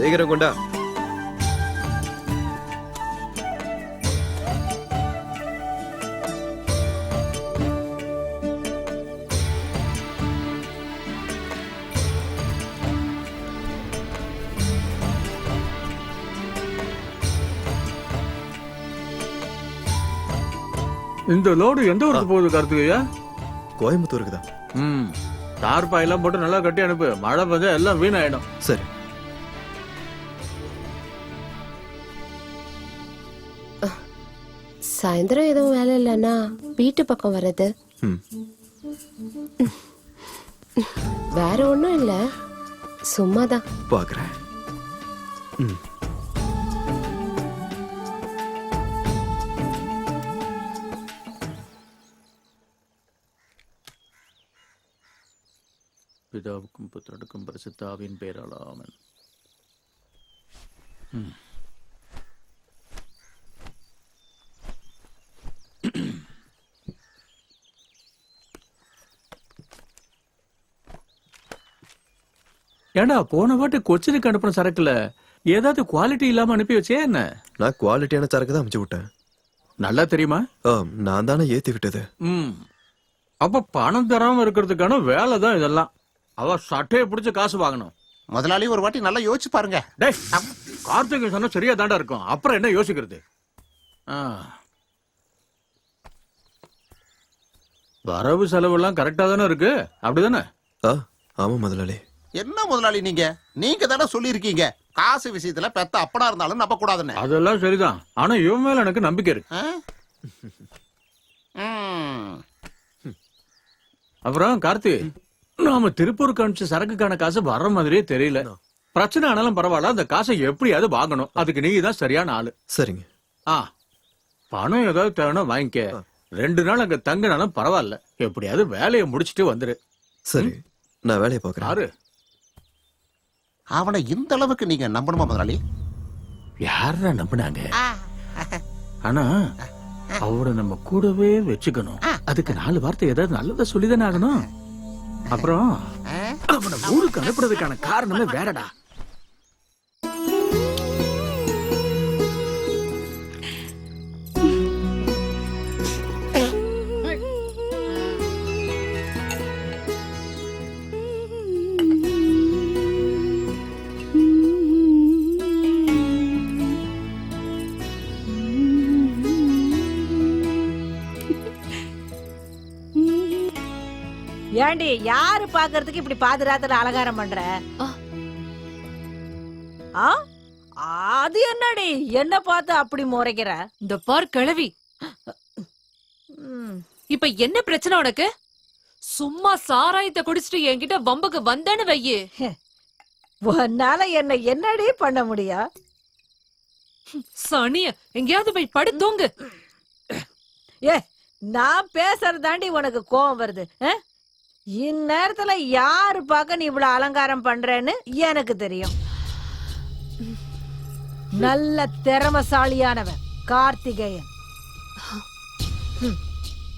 சீக்கிரம் கொண்டா இந்த லோடு எந்த ஊருக்கு போகுது கார்த்திகையா? கோயம்புத்தூருக்கு தான். ம். தார் பாயெல்லாம் போட்டு நல்லா கட்டி அனுப்பு. மழை பெஞ்சா எல்லாம் வீணாயிடும். சரி. சாயந்தரம் எதுவும் வேலை இல்லைன்னா வீட்டு பக்கம் வர்றது. ம் வேற ஒன்றும் இல்லை. சும்மாதான். பார்க்குறேன் ம். பிதாவுக்கும் புத்திரனுக்கும் பரிசுத்தாவின் பேராளாமன் ஏண்டா போன வாட்டி கொச்சினுக்கு அனுப்பின சரக்குல ஏதாவது குவாலிட்டி இல்லாம அனுப்பி வச்சே என்ன? நான் குவாலிட்டியான சரக்கு தான் அமுச்சு விட்டேன். நல்லா தெரியுமா? ஆ, நான் தானே ஏத்தி விட்டது. ம். அப்ப பணம் தராம இருக்கிறதுக்கான வேலை தான் இதெல்லாம். அவ சட்டையை பிடிச்சு காசு வாங்கணும். முதலாளி ஒரு வாட்டி நல்லா யோசிச்சு பாருங்க. டேய் கார்த்திகை சொன்னா சரியா தாண்டா இருக்கும். அப்புறம் என்ன யோசிக்கிறது? ஆ. வரவு செலவெல்லாம் கரெக்டா தானே இருக்கு? அப்படிதானே? ஆ ஆமா முதலாளி. என்ன முதலாளி நீங்க? நீங்க தானே சொல்லியிருக்கீங்க. காசு விஷயத்துல பெத்த அப்பனா இருந்தாலும் நம்ப கூடாதுன்னு அதெல்லாம் சரிதான். ஆனா இவன் மேல எனக்கு நம்பிக்கை இருக்கு. ஆ? ம். அப்புறம் கார்த்தி நாம திருப்பூருக்கு அனுப்பிச்ச சரக்குக்கான காசு வர்ற மாதிரியே தெரியல. பிரச்சனை ஆனாலும் பரவாயில்ல. அந்த காசை எப்படியாவது வாங்கணும். அதுக்கு நீங்க தான் சரியான ஆளு. சரிங்க. ஆ பணம் ஏதாவது தேவைன்னா வாங்கிக்க. ரெண்டு நாள் அங்க தங்கினாலும் பரவாயில்ல. எப்படியாவது வேலையை முடிச்சிட்டு வந்துரு. சரி. நான் வேலையை பார்க்குறேன். யாரு? அவனை இந்த அளவுக்கு நீங்க நம்பணுமா முதலாளி? யாரா நம்பினாங்க? ஆனா அவரை நம்ம கூடவே வச்சுக்கணும். அதுக்கு நாலு வார்த்தை ஏதாவது நல்லதா சொல்லிதானே ஆகணும். அப்புறம் அவனை ஊருக்கு அனுப்புறதுக்கான காரணமே வேறடா. ஏண்டி யாரு பாக்குறதுக்கு இப்படி பாதுராத்திர அலங்காரம் பண்ற? ஆ. அது என்னடி? என்ன பார்த்து அப்படி முறைக்கிற? இந்த பார் கிழவி. இப்ப என்ன பிரச்சனை உனக்கு? சும்மா சாராயத்தை குடிச்சிட்டு என்கிட்ட வம்புக்கு வந்தேன்னு வையு. உன்னால என்ன என்னடி பண்ண முடியும் சனிய எங்கேயாவது போய் படு தூங்கு. ஏ நான் பேசுறதாண்டி உனக்கு கோவம் வருது? இந்நேரத்துல யாரு பார்க்க நீ இவ்வளவு அலங்காரம் பண்றேன்னு எனக்கு தெரியும். நல்ல திறமசாலியானவன் கார்த்திகேயன்.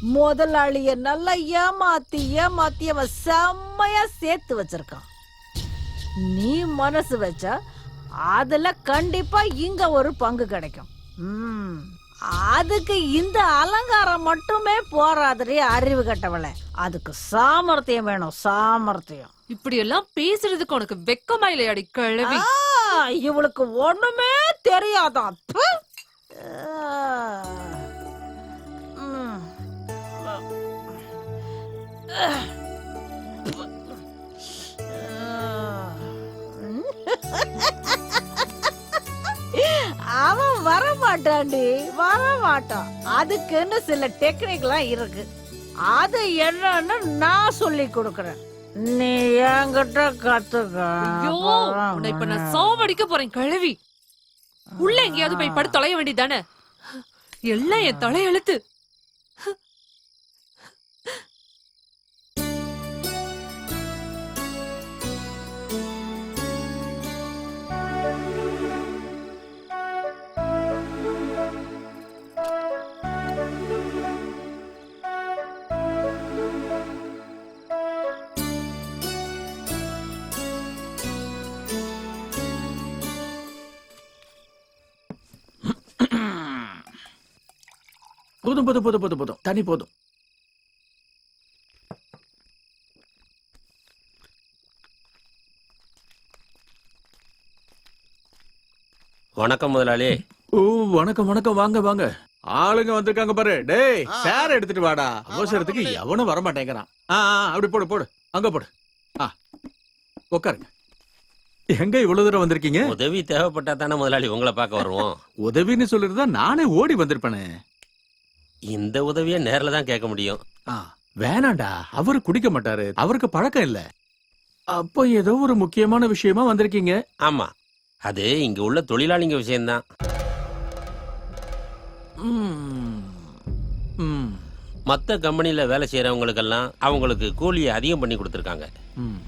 முதலாளிய நல்லா ஏமாத்தி ஏமாத்தி அவன் செம்மையா சேர்த்து வச்சிருக்கான். நீ மனசு வச்சா அதுல கண்டிப்பா இங்க ஒரு பங்கு கிடைக்கும். ம். அதுக்கு இந்த அலங்காரம் மட்டுமே போராதுரி அறிவு கட்டவளே. அதுக்கு சாமர்த்தியம் வேணும் சாமர்த்தியம். இப்படி எல்லாம் பேசுறதுக்கு உனக்கு வெக்கமா இல்லையாடி கிழவி? இவளுக்கு ஒண்ணுமே தெரியாதான் ப்பு. அவன் வர மாட்டான்டி வர மாட்டான் அதுக்குன்னு சில டெக்னிக்லாம் இருக்கு. அது என்னன்னு நான் சொல்லி கொடுக்கறேன். நீ என்கிட்ட கத்துக்க. ஐயோ உன்னை இப்ப நான் சாவடிக்க போறேன் கிழவி. உள்ள எங்கேயாவது போய் படு தொலைய வேண்டியதானே எல்லாம் என் தலையெழுத்து. போதும் போதும் போதும் போதும் போதும். தண்ணி போதும். வணக்கம் முதலாளி. ஓ வணக்கம் வணக்கம். வாங்க வாங்க. ஆளுங்க வந்திருக்காங்க பாரு. டேய். சேர் எடுத்துட்டு வாடா. அவசரத்துக்கு எவனும் வர மாட்டேங்கிறான். ஆ ஆ, அப்படி போடு போடு. அங்க போடு. ஆ உட்காருங்க எங்க இவ்வளவு தூரம் வந்திருக்கீங்க? உதவி தேவைப்பட்டா தானே முதலாளி உங்களை பார்க்க வருவோம். உதவின்னு சொல்லிருந்தா நானே ஓடி வந்திருப்பேனே. இந்த உதவியை நேர்ல தான் கேட்க முடியும். ஆ, வேணாண்டா. அவரு குடிக்க மாட்டாரு. அவருக்கு பழக்கம் இல்ல. அப்போ ஏதோ ஒரு முக்கியமான விஷயமா வந்திருக்கீங்க. ஆமா. அது இங்க உள்ள தொழிலாளிங்க விஷயம்தான். ம். ம். மத்த கம்பெனில வேலை செய்யறவங்களுக்கெல்லாம் அவங்களுக்கு கூலியை அதிகம் பண்ணி கொடுத்துருக்காங்க. ம்.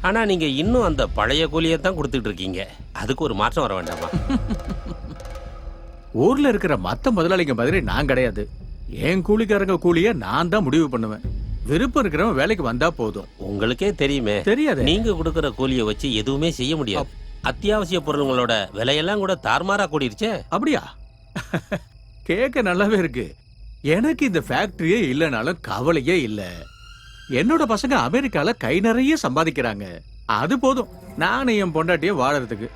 ஆனா நீங்க இன்னும் அந்த பழைய கூலியை தான் கொடுத்துட்டு இருக்கீங்க. அதுக்கு ஒரு மாற்றம் வர வேண்டாமா? ஊர்ல இருக்கிற மத்த முதலாளிங்க மாதிரி நான் கிடையாது. என் கூலிக்காரங்க கூலிய நான் தான் முடிவு பண்ணுவேன். விருப்பம் இருக்கிறவன் வேலைக்கு வந்தா போதும். உங்களுக்கே தெரியுமே. தெரியாது. நீங்க கொடுக்கற கூலியை வச்சு எதுவுமே செய்ய முடியாது. அத்தியாவசிய பொருளுங்களோட விலையெல்லாம் கூட தாறுமாறா கூடிருச்சே. அப்படியா? கேட்க நல்லாவே இருக்கு. எனக்கு இந்த ஃபேக்டரியே இல்லைனாலும் கவலையே இல்ல. என்னோட பசங்க அமெரிக்கால கை நிறைய சம்பாதிக்கிறாங்க. அது போதும். நானும் என் பொண்டாட்டியும் வாழறதுக்கு.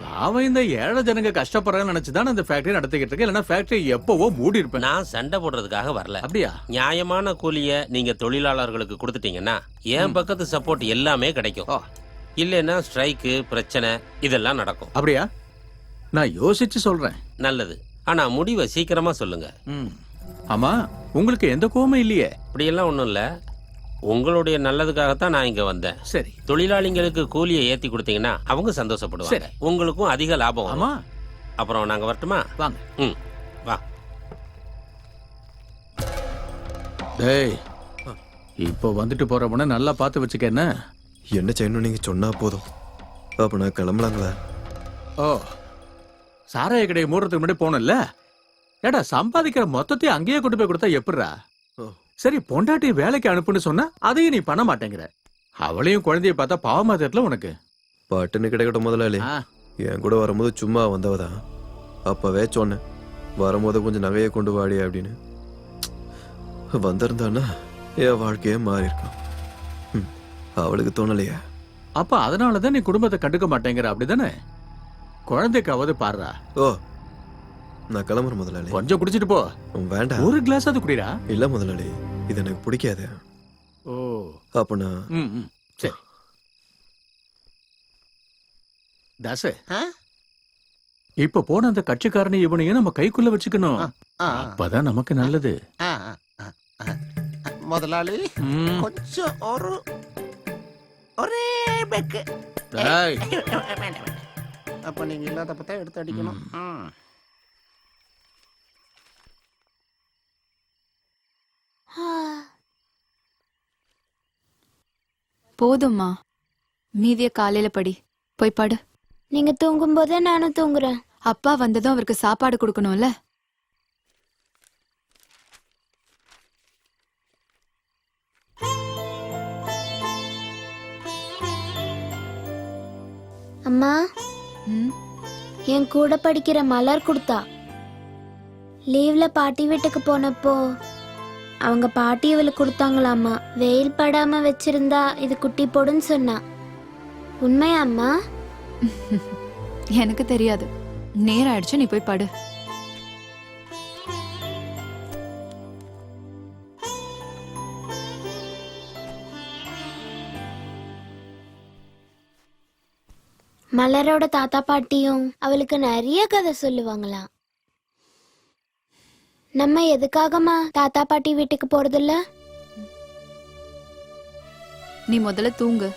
பாவம் இந்த ஏழை ஜனங்க கஷ்டப்படுறாங்கன்னு நினைச்சுதான் இந்த ஃபேக்டரி நடத்திக்கிட்டு இருக்கேன். இல்லைன்னா ஃபேக்டரி எப்பவோ மூடி இருப்பேன். நான் சண்டை போடுறதுக்காக வரல. அப்படியா? நியாயமான கூலிய நீங்க தொழிலாளர்களுக்கு கொடுத்துட்டீங்கன்னா என் பக்கத்து சப்போர்ட் எல்லாமே கிடைக்கும். இல்லைன்னா ஸ்ட்ரைக்கு பிரச்சனை இதெல்லாம் நடக்கும். அப்படியா? நான் யோசிச்சு சொல்றேன். நல்லது. ஆனா முடிவை சீக்கிரமா சொல்லுங்க. ஆமா உங்களுக்கு எந்த கோவமும் இல்லையே. அப்படியெல்லாம் ஒண்ணும் இல்ல. உங்களுடைய நல்லதுக்காகத்தான் நான் இங்க வந்தேன். சரி. தொழிலாளிங்களுக்கு கூலியை ஏத்தி கொடுத்தீங்கன்னா அவங்க சந்தோஷப்படுவாங்க. சரி. உங்களுக்கும் அதிக லாபம் வரும். ஆமா. அப்புறம் நாங்க வரட்டுமா? வாங்க. ம் வா. டேய் இப்போ வந்துட்டு போறவன நல்லா பார்த்து வச்சுக்க என்ன? என்ன செய்யணும் நீங்க சொன்னா போதும். அப்ப நான் கிளம்பலாங்களா? ஓ சாராய கடையை மூடுறதுக்கு முன்னாடி போனல ஏடா சம்பாதிக்கிற மொத்தத்தையும் அங்கேயே கொண்டு போய் கொடுத்தா எப்படிடா. சரி பொண்டாட்டி வேலைக்கு அனுப்புன்னு சொன்னா அதையும் நீ பண்ண மாட்டேங்கிற. அவளையும் குழந்தைய பார்த்தா பாவமா தெரியல உனக்கு. பட்டுன்னு கிடைக்கட்டும் முதலாளி. என் கூட வரும்போது சும்மா வந்தவதான். அப்பவே சொன்னேன் வரும்போது கொஞ்சம் நகையை கொண்டு வாடி அப்படின்னு. வந்திருந்தான்னா என் வாழ்க்கையே மாறி இருக்கும் அவளுக்கு தோணலையா. அப்ப அதனாலதான் நீ குடும்பத்தை கண்டுக்க மாட்டேங்கிற அப்படிதானே? குழந்தைக்காவது பாடுறா. ஓ நான் கிளம்புறேன் முதலாளி. கொஞ்சம் குடிச்சிட்டு போ. வேண்டாம். ஒரு கிளாஸ் அது குடிடா. இல்ல முதலாளி இது எனக்கு பிடிக்காது. ஓ. அப்ப நான் ம் ம், சரி. தாசு? இப்ப போன அந்த கட்சிக்காரனை இவனையும் நம்ம கைக்குள்ள வச்சுக்கணும். அப்பதான் நமக்கு நல்லது. முதலாளி. கொஞ்சம் ஒரு ஒரே பெக்கு. அப்ப நீங்க இல்லாதப்ப தான் எடுத்து அடிக்கணும் ம். போதும்மா. மீதிய காலையில படி. போய் படு. நீங்க தூங்கும் போதே நானும் தூங்குறேன். அப்பா வந்ததும் அவருக்கு சாப்பாடு கொடுக்கணும்ல. அம்மா ம், என் கூட படிக்கிற மலர் கொடுத்தா. லீவ்ல பாட்டி வீட்டுக்கு போனப்போ அவங்க பாட்டி இவளுக்கு கொடுத்தாங்களாமா வெயில் படாம வச்சிருந்தா இது குட்டி போடுன்னு சொன்னா. உண்மையா அம்மா? எனக்கு தெரியாது. நேரம் ஆயிடுச்சு நீ போய் படு. மலரோட தாத்தா பாட்டியும் அவளுக்கு நிறைய கதை சொல்லுவாங்களாம். நம்ம எதுக்காகமா தாத்தா பாட்டி வீட்டுக்கு போறதில்ல? நீ முதல்ல தூங்கு.